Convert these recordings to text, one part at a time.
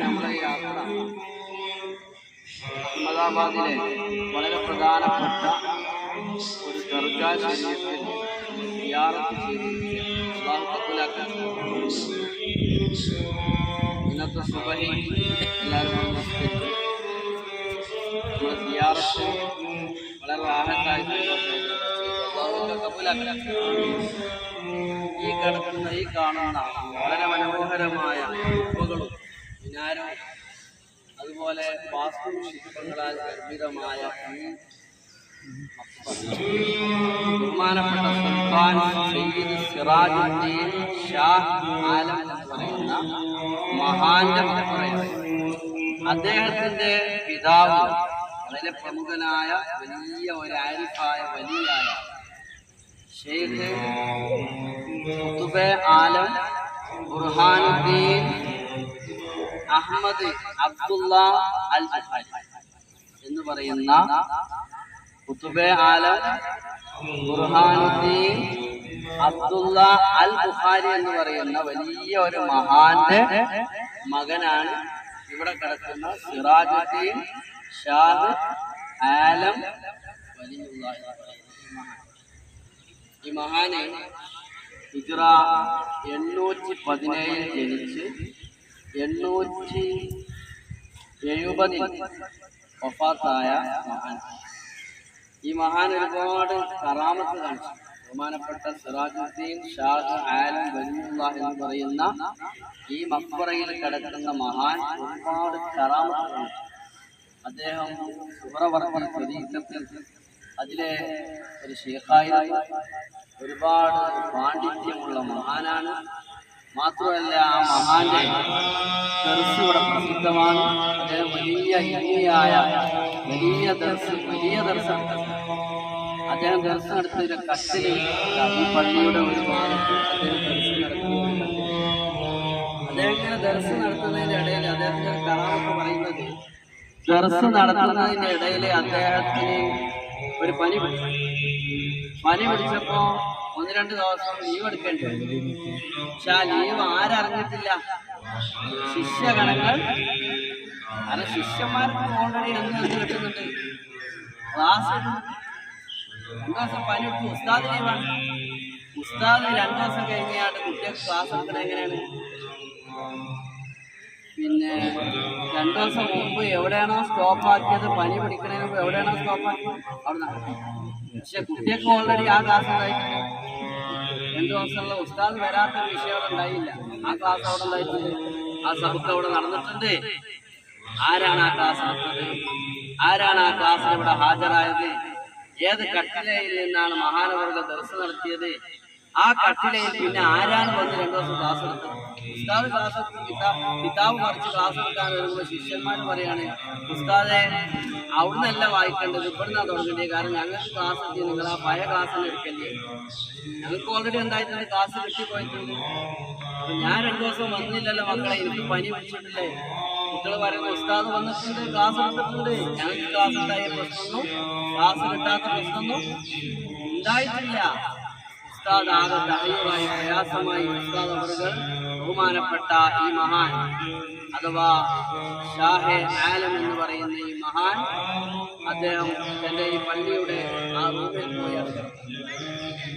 നമ്മുടെ യാത്ര അഹമ്മദാബാദിലെ വളരെ പ്രധാനപ്പെട്ട ഒരു ദർഗാ ശരീരത്തിൽ സിയാറത്ത് ചെയ്ത് അള്ളാഹു കബൂലാക്കട്ടെ. ഇന്നത്തെ സുബഹി എല്ലാവരും വന്ന് ഈ കിടക്കുന്ന ഈ കാണുന്ന വളരെ മനോഹരമായ ഗുഹകളും മിനാരവും അതുപോലെ വാസ്തുശില്പങ്ങളാൽ നിർമ്മിതമായ ആലം അദ്ദേഹത്തിന്റെ പിതാവ് വളരെ പ്രമുഖനായ വലിയ ഒരു ആരിഫായ വലിയായ ഷെയ്ഖ് കുത്തുബെ ആലം ബുർഹാനുദ്ദീൻ അഹമ്മദ് അബ്ദുള്ള അൽ ബുഖാരി എന്ന് പറയുന്ന കുത്തുബെ ആലം ബുർഹാനുദ്ദീൻ അബ്ദുള്ള അൽ ബുഖാരി എന്ന് പറയുന്ന വലിയ ഒരു മഹാന്റെ മകനാണ് ഇവിടെ കിടക്കുന്ന സിറാജുദ്ദീൻ ഷാഹ് ആലം വലിയ ഈ. മഹാന് ഹിജ്റ എണ്ണൂറ്റി പതിനേഴിൽ ജനിച്ച് എണ്ണൂറ്റി എഴുപതിൽ വഫാത്തായ മഹാൻ ഈ മഹാൻ ഒരുപാട് കറാമത്ത് കാണിച്ചു ബഹുമാനപ്പെട്ട സിറാജുദ്ദീൻ ഷാഹ് ആലം വലിയുള്ള എന്ന് പറയുന്ന ഈ മക്ബറയിൽ കിടക്കുന്ന മഹാൻ ഒരുപാട് കറാമത്ത് കാണിച്ചു അദ്ദേഹം സുഹറവർമ്മ പ്രതീക്ഷത്തിൽ അതിലെ ഒരു ഷേഖായിരുന്നു ഒരുപാട് പാണ്ഡിത്യമുള്ള മഹാനാണ്. മാത്രമല്ല ആ മഹാന്റെ ദർസ് ഇവിടെ പ്രസിദ്ധമാണ്. അദ്ദേഹം വലിയ ഹിന്ദിയായ വലിയ ദർസ് വലിയ ദർസ് അദ്ദേഹം ദർസ് നടത്തിയ കത്തിൽ ഈ പള്ളിയുടെ ഒരു ഭാഗത്ത് അദ്ദേഹം ദർസ് നടത്തുന്നുണ്ട് അദ്ദേഹം ഇടയിൽ അദ്ദേഹത്തിന്റെ കറാമത്ത് പറയുന്നത് ദർസ് നടത്തുന്നതിന്റെ ഇടയിൽ അദ്ദേഹത്തിന് ഒരു പനി പിടിച്ചു. പനി പിടിച്ചപ്പോ ഒന്ന് രണ്ട് ദിവസം ലീവ് എടുക്കേണ്ടി വരും പക്ഷെ ആ ലീവ് ആരറിഞ്ഞിട്ടില്ല. ശിഷ്യഗണങ്ങൾ കാരണം ശിഷ്യന്മാർക്ക് ഓൾറെഡി എന്ന് കിട്ടുന്നുണ്ട്? ക്ലാസ് രണ്ടു ദിവസം പനി വിട്ടു ഉസ്താദ് ലീവാണ് ഉസ്താദ് രണ്ടു ദിവസം കഴിഞ്ഞാണ്ട് കുട്ടികൾക്ക് ക്ലാസ് എടുക്കണത് എങ്ങനെയാണ്? പിന്നെ രണ്ടു ദിവസം മുമ്പ് എവിടെയാണോ സ്റ്റോപ്പ് ആക്കിയത് പനി പിടിക്കുന്നതിന് മുമ്പ് എവിടെയാണോ സ്റ്റോപ്പ് ആക്കിയത് അവിടെ പക്ഷെ കുട്ടിയൊക്കെ ഓൾറെഡി ആ ക്ലാസ് ഉണ്ടായിട്ടുണ്ട് രണ്ടു ദിവസമുള്ള ഉസ്താദ് വരാത്ത വിഷയം ഉണ്ടായില്ല. ആ ക്ലാസ് അവിടെ ഉണ്ടായിട്ടുണ്ട്. ആ സബക്ക് അവിടെ നടന്നിട്ടുണ്ട്. ആരാണ് ആ ക്ലാസ് എടുത്തത് ആരാണ് ആ ക്ലാസ്സിൽ ഇവിടെ ഹാജരായത്? ഏത് കട്ടിലയിൽ നിന്നാണ് മഹാനവരുടെ ദർശനം നടത്തിയത്? ആ കട്ടിലയിൽ പിന്നെ ആരാണ് വന്ന് രണ്ടു ദിവസം ക്ലാസ് എടുത്തത് ഉസ്താദ് ക്ലാസ് കിതാബ് മറിച്ച് ക്ലാസ് എടുക്കാൻ വരുമ്പോൾ ശിഷ്യന്മാർ പറയാണ് ഉസ്താദെ അവിടുന്നല്ല വായിക്കേണ്ടത്? ഇവിടുന്നാ തുടങ്ങേണ്ടത്? കാരണം ഞങ്ങൾക്ക് ക്ലാസ് എത്തി നിങ്ങൾ ആ പഴയ ക്ലാസ് തന്നെ എടുക്കല്ലേ? ഞങ്ങൾക്ക് ഓൾറെഡി എന്തായിട്ടുണ്ട്? ക്ലാസ് കിട്ടിപ്പോയിട്ടുണ്ട് പോയിട്ടുണ്ട്. ഞാൻ രണ്ടു ദിവസം വന്നില്ലല്ലോ മക്കളെ എനിക്ക് പനി പിടിച്ചിട്ടില്ലേ. കുട്ടികൾ പറയുന്നത് ഉസ്താദ് വന്നിട്ടുണ്ട് ക്ലാസ് എടുത്തിട്ടുണ്ട്. ഞങ്ങൾക്ക് ക്ലാസ് ഉണ്ടായ പ്രശ്നമൊന്നും ക്ലാസ് കിട്ടാത്ത പ്രശ്നമൊന്നും ഉണ്ടായിട്ടില്ല. ഉസ്താദ് ആകെ ദഹയുമായി പ്രയാസമായി ഉസ്താദ് അവറുകൾ ബഹുമാനപ്പെട്ട ഈ മഹാൻ അഥവാ ഷാഹെ ആലം എന്ന് പറയുന്ന ഈ മഹാൻ അദ്ദേഹം തന്റെ ഈ പള്ളിയുടെ ആ റൂമിൽ പോയി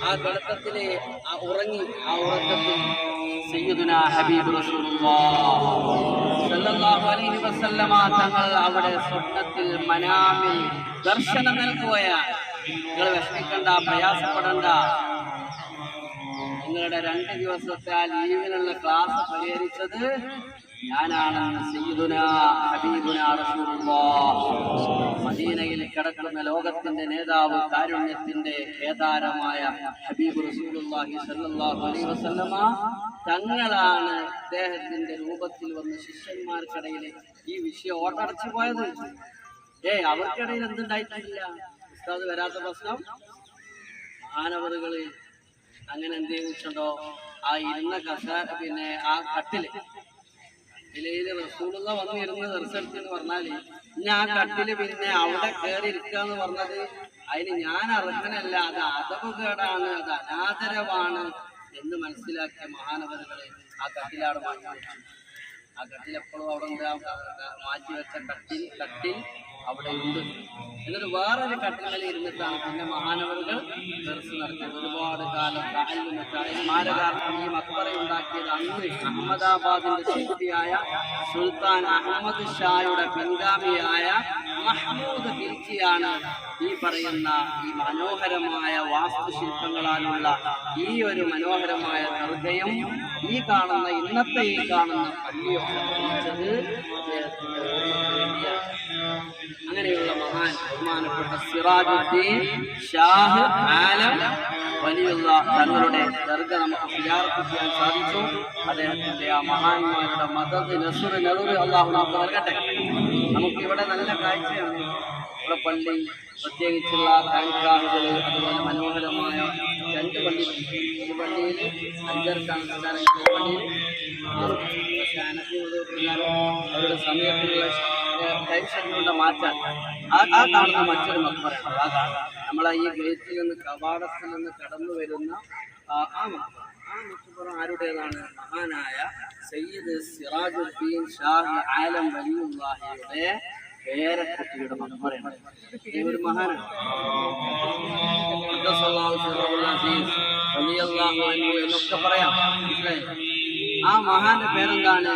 ആ കിടത്തത്തിലെ ആ ഉറങ്ങി ആ ഉറക്കത്തിൽ സയ്യിദുന ഹബീബ് റസൂലുള്ളാഹി അലൈഹി വസല്ലമ തങ്ങൾ അവിടെ സ്വപ്നത്തിൽ മനാമിൽ ദർശനം നൽകുകയാണ്. നിങ്ങൾ വിഷമിക്കണ്ട പ്രയാസപ്പെടണ്ട. നിങ്ങളുടെ രണ്ട് ദിവസത്തെ ലീവിനുള്ള ക്ലാസ് പരിഹരിച്ചത് ഞാനാണ് കിടക്കുന്ന ലോകത്തിന്റെ നേതാവ് കാരുണ്യത്തിന്റെ കേദാരമായ ഹബീബ് റസൂലുള്ളാഹി അലൈഹി വസല്ലമ തങ്ങളാണ് അദ്ദേഹത്തിന്റെ രൂപത്തിൽ വന്ന ശിഷ്യന്മാർക്കിടയിൽ ഈ വിഷയം ഓട്ടടച്ചു പോയത്. ഏ അവർക്കിടയിൽ എന്തുണ്ടായിട്ടില്ല? ഉസ്താദ് വരാത്ത പ്രശ്നം? മാനവറുകൾ അങ്ങനെ എന്ത് ചെയ്തിട്ടുണ്ടോ? ആ ഇരുന്ന കസ പിന്നെ ആ കട്ടിൽ. ഇലയിൽ റസൂലുള്ള വന്ന് ഇരുന്ന് റിസൾട്ട് എന്ന് പറഞ്ഞാൽ ഇനി ആ കട്ടിൽ പിന്നെ അവിടെ കയറി ഇരിക്കുക എന്ന് പറഞ്ഞത് അതിന് ഞാൻ അർഹനല്ല അത് അതവ് കേടാണ് അത് അനാദരവാണ് എന്ന് മനസ്സിലാക്കിയ മഹാനവരുകളെ ആ കട്ടിലാണ് മാറ്റി ആ കട്ടിൽ എപ്പോഴും അവിടെ മാറ്റി വെച്ച കട്ടിൽ കട്ടിൽ അവിടെ ഉണ്ട്. എന്നിട്ട് വേറൊരു ഘട്ടങ്ങളിൽ ഇരുന്നിട്ടാണ് പിന്നെ മഹാനവറുകൾ ദർശനം നടത്തിയത്. ഒരുപാട് കാലം മാരകാരണം ഈ മക്ബറ ഉണ്ടാക്കിയത്. അന്ന് അഹമ്മദാബാദിന്റെ ശക്തിയായ സുൽത്താൻ അഹമ്മദ് ഷായുടെ പിൻഗാമിയായ മഹ്മൂദ് ഖിൽജിയാണ് ഈ പറയുന്ന ഈ മനോഹരമായ വാസ്തുശില്പങ്ങളാലുള്ള ഈ ഒരു മനോഹരമായ ദർഗയും ഈ കാണുന്ന ഇന്നത്തെ ഈ കാണുന്ന പള്ളിയൊക്കെ നിർമ്മിച്ചത് സിറാജുദ്ദീൻ ഷാഹ് ആലം വലിയുള്ള തങ്ങളുടെ ദർഗ നമുക്ക് സിയാറത്ത് ചെയ്യാൻ സാധിച്ചു. അദ്ദേഹത്തിന്റെ ആ മഹാന്മാരുടെ മദത് നസുർ നെറുർ അള്ളാഹു നമുക്ക് നൽകട്ടെ. നമുക്ക് ഇവിടെ നല്ല കാഴ്ചയാണ്. ഇവിടെ പള്ളി പ്രത്യേകിച്ചുള്ള ഖാൻഖാഹുകൾ അതുപോലെ മനോഹരമായ രണ്ട് പള്ളി ഒരു പള്ളിയിൽ അഞ്ചർക്കാണ് ഒരു പള്ളിയിൽ അവരുടെ സമയത്തിലുള്ള ടൈം മാറ്റം ആ ആ കാണുന്ന മറ്റൊരു മക്ബറയാണ് ആ കാണുന്നത് നമ്മളെ ഈ ഗേറ്റിൽ നിന്ന് കവാടത്തിൽ നിന്ന് കടന്നു വരുന്ന ആ മക്ബറ ആ മക്ബറ ആരുടേതാണ്? മഹാനായ സയ്യിദ് സിറാജുദ്ദീൻ ഷാഹ് ആലം വലിയുള്ളാഹിയുടെ പേരക്കുട്ടിയുടെ മക്ബറയാണ് ഒരു മഹാനാണ്. എന്നൊക്കെ പറയാം. ആ മഹാന്റെ പേരെന്താണ്?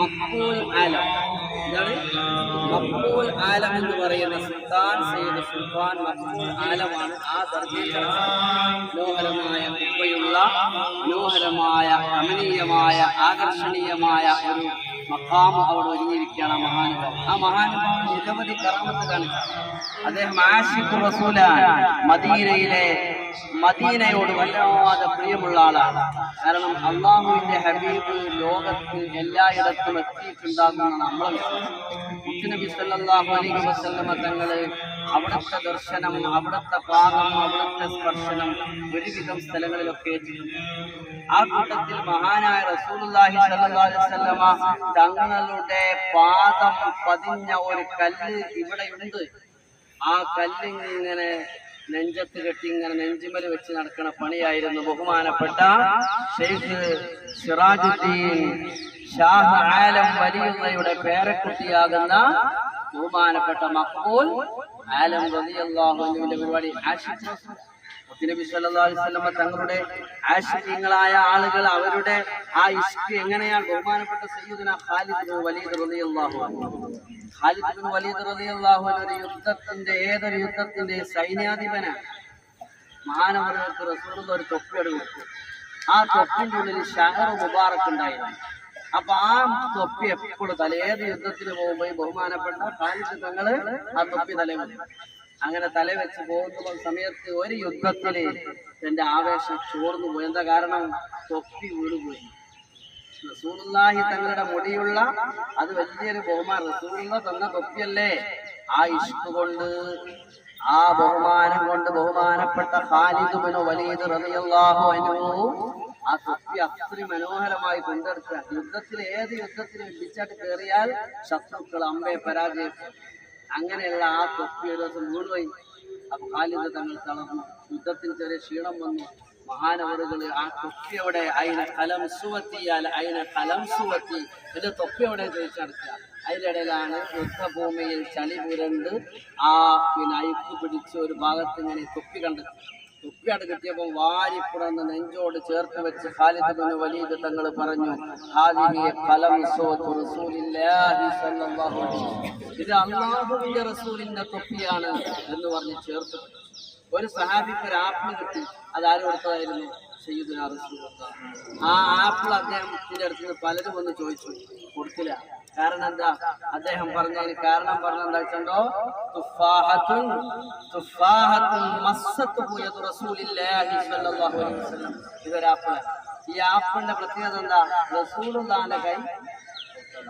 മക്കൂൽ ആലം. മക്ബൂൽ ആലം എന്ന് പറയുന്ന സുൽത്താൻ സയ്യിദ് സുൽത്താൻ മക്ബൂൽ ആലമാണ് ആ ദർജയിൽ മനോഹരമായ കുപ്പയുള്ള മനോഹരമായ കമനീയമായ ആകർഷണീയമായ ഒരു മക്കാമ് അവിടെ ഒരുങ്ങിയിരിക്കുകയാണ് ആ മഹാനുഭാവം. ആ മഹാനുഭാവം നിരവധി കർമ്മത്ത് കാണിച്ചാണ് അദ്ദേഹം ആഷിഖ് റസൂലാണ് മദീനയിലെ മദീനയോട് വല്ലാതെ പ്രിയമുള്ള ആളാണ്. കാരണം അള്ളാഹുവിന്റെ ഹബീബ് ലോകത്ത് എല്ലായിടത്തും എത്തിയിട്ടുണ്ടാകുന്നതാണ് നമ്മളെ വിശ്വാസം. മുത്തുനബി സല്ലാഹു അലൈഹി വസല്ലമ തങ്ങൾ അവിടുത്തെ ദർശനം അവിടുത്തെ പാദം അവിടുത്തെ സ്പർശനം ഒരുവിധം സ്ഥലങ്ങളിലൊക്കെ ആ കൂട്ടത്തിൽ മഹാനായ അലൈഹി വസല്ലമ തങ്ങളുടെ പാദം പതിഞ്ഞ ഒരു കല്ല് ഇവിടെയുണ്ട് ആ കല്ലിങ്ങനെ നെഞ്ചത്ത് കെട്ടി ഇങ്ങനെ നെഞ്ചിമല വെച്ച് നടക്കുന്ന പണിയായിരുന്നു ബഹുമാനപ്പെട്ട ഷെയ്ഖ് സിറാജുദ്ദീൻ. ഷാഹ് ആലം വലിയുള്ളയുടെ പേരക്കുട്ടിയാകുന്ന ബഹുമാനപ്പെട്ട മക്ബൂൽ ആലം റളിയല്ലാഹുവിന്റെ പരിപാടി ആഷിഖ്. റസൂൽ. നബി സല്ലല്ലാഹു അലൈഹി വസല്ലമ തങ്ങളുടെ ആശിക്യങ്ങളായ ആളുകൾ അവരുടെ ആ ഇഷ്ക് എങ്ങനെയാണ് ബഹുമാനപ്പെട്ട സയ്യിദുന ഖാലിദ് ബിൻ വലീദ് റളിയല്ലാഹു അൻഹു. ഖാലിദ് ബിൻ വലീദ് റളിയല്ലാഹു അൻഹു യുദ്ധത്തിന്റെ ഏതൊരു യുദ്ധത്തിന്റെ സൈന്യാധിപനാണ്? മഹാനവർക്ക് റസൂലുള്ള ഒരു തൊപ്പിയോട് കൊടുത്തു. ആ തൊപ്പിന്റെ ഉള്ളിൽ ഷഹർ മുബാറക്ക് ഉണ്ടായിരുന്നു അപ്പൊ ആ തൊപ്പി എപ്പോഴും തല ഏത് യുദ്ധത്തിന് പോകുമ്പോൾ ബഹുമാനപ്പെട്ട ഖാലിദ് തങ്ങൾ ആ തൊപ്പി തല അങ്ങനെ തല വെച്ച് പോകുന്ന സമയത്ത് ഒരു യുദ്ധത്തിൽ എന്റെ ആവേശം ചോർന്നു പോയി എന്താ കാരണം? തൊപ്പി വീണുപോയി. റസൂലുള്ളാഹി തങ്ങളുടെ മുടിയുള്ള അത് വലിയൊരു ബഹുമാനം. റസൂലുള്ള തന്ന തൊപ്പിയല്ലേ? ആ ഇഷ്ടു കൊണ്ട് ആ ബഹുമാനം കൊണ്ട് ബഹുമാനപ്പെട്ട ഖാലിദ് ബിൻ വലീദ് റളിയല്ലാഹു അൻഹു ആ സൃഷ്ടി അത്രയും മനോഹരമായി കൊണ്ടെടുക്കുക യുദ്ധത്തിൽ ഏത് യുദ്ധത്തിൽ ഇടിച്ചാട്ട് കയറിയാൽ ശത്രുക്കൾ അമ്പയെ പരാജയപ്പെടും. അങ്ങനെയുള്ള ആ തൊപ്പി ഒരു ദിവസം മുഴുവൻ അപ്പൊ ഖാലിദ് തങ്ങൾ തളർന്നു. യുദ്ധത്തിന് ചെറിയ ക്ഷീണം വന്നു. മഹാനവറുകൾ ആ തൊപ്പി അവിടെ അതിനെ കലം സുവത്തിയാൽ അതിനെ കലം സുവത്തി. എന്റെ തൊപ്പി അവിടെ ചോദിച്ചു നടക്കുക. ഇടയിലാണ് യുദ്ധഭൂമിയിൽ ചളി പുരണ്ട് ആ പിന്നെ അയക്കു പിടിച്ച് ഒരു ഭാഗത്ത് ഇങ്ങനെ തൊപ്പി കണ്ടത്. തൊപ്പിയാട് കിട്ടിയപ്പോൾ വാരിപ്പുറന്ന് നെഞ്ചോട് ചേർത്ത് വെച്ച് ഖാലിദ് വലീദ് തങ്ങൾ പറഞ്ഞു. ഇത് അള്ളാഹുവിന്റെ റസൂലിന്റെ തൊപ്പിയാണ് എന്ന് പറഞ്ഞ് ചേർത്ത് ഒരു സഹാബിക്ക് ഒരു ആപ്പിൾ കിട്ടി. അത് ആരും കൊടുത്തതായിരുന്നു? സയ്യിദുനാ ആ ആപ്പിൾ അദ്ദേഹത്തിന്റെ അടുത്ത് നിന്ന് പലരും വന്ന് ചോദിച്ചു കൊടുത്തില്ല. കാരണം എന്താ? അദ്ദേഹം പറഞ്ഞതിന് കാരണം പറഞ്ഞ എന്താ വെച്ചോ തുഫാഹത്തുൻ തുഫാഹത്തുൻ മസ്സത്ത് റസൂലില്ലാഹി സ്വല്ലല്ലാഹു അലൈഹി വസല്ലം. ഇതൊരു ആപ്പിൾ ഈ ആപ്പിന്റെ പ്രത്യേകത എന്താ? റസൂലുള്ളാന്റെ കൈ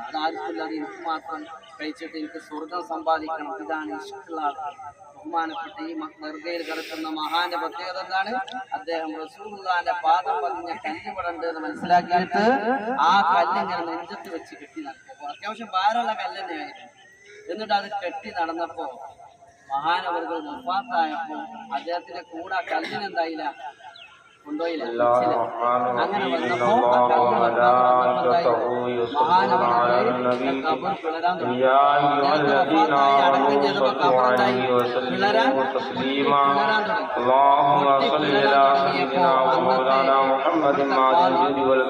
അതാർക്കില്ലാതെ എനിക്ക് മാത്രം കഴിച്ചിട്ട് എനിക്ക് സ്വർഗം സമ്പാദിക്കണം. ഇതാണ് ഇഷ്ടമുള്ള ആൾക്കാർ ബഹുമാനപ്പെട്ട ഈ നിർഗയിൽ കിടക്കുന്ന മഹാന്റെ പ്രത്യേകത എന്താണ്? അദ്ദേഹം റസൂലുള്ളാന്റെ പാദം പതിഞ്ഞ കല്ലുപടണ്ട് എന്ന് മനസ്സിലാക്കിയിട്ട് ആ കല്ലിങ്ങനെ നെഞ്ചത്ത് വെച്ച് കെട്ടി നടക്കും. അത്യാവശ്യം ഭാരമുള്ള കല്ല് തന്നെയായിരുന്നു എന്നിട്ട് അത് കെട്ടി നടന്നപ്പോ മഹാനവറുകൾ മുഫാത്തായപ്പോ അദ്ദേഹത്തിന്റെ കൂടെ കല്ലിനെന്തായില്ല? അങ്ങനെ വന്നപ്പോ മഹാനവനായ അടക്കം ചെയ്തപ്പോ അപ്പുറത്തായി പിളരാൻ പിളരാൻ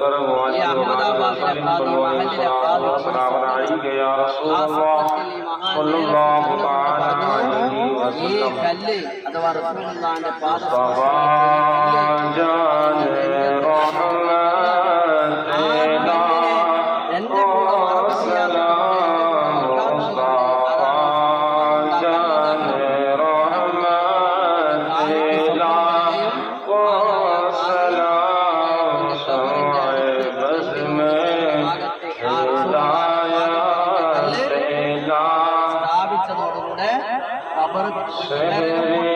തുടങ്ങി അഹമ്മദാബാദിലെ മഹലിലെ ആ സമയത്തിൽ മഹാനായ ഈ കല്ല് അഥവാ റസൂലുള്ളാഹിന്റെ പാദം agora. É.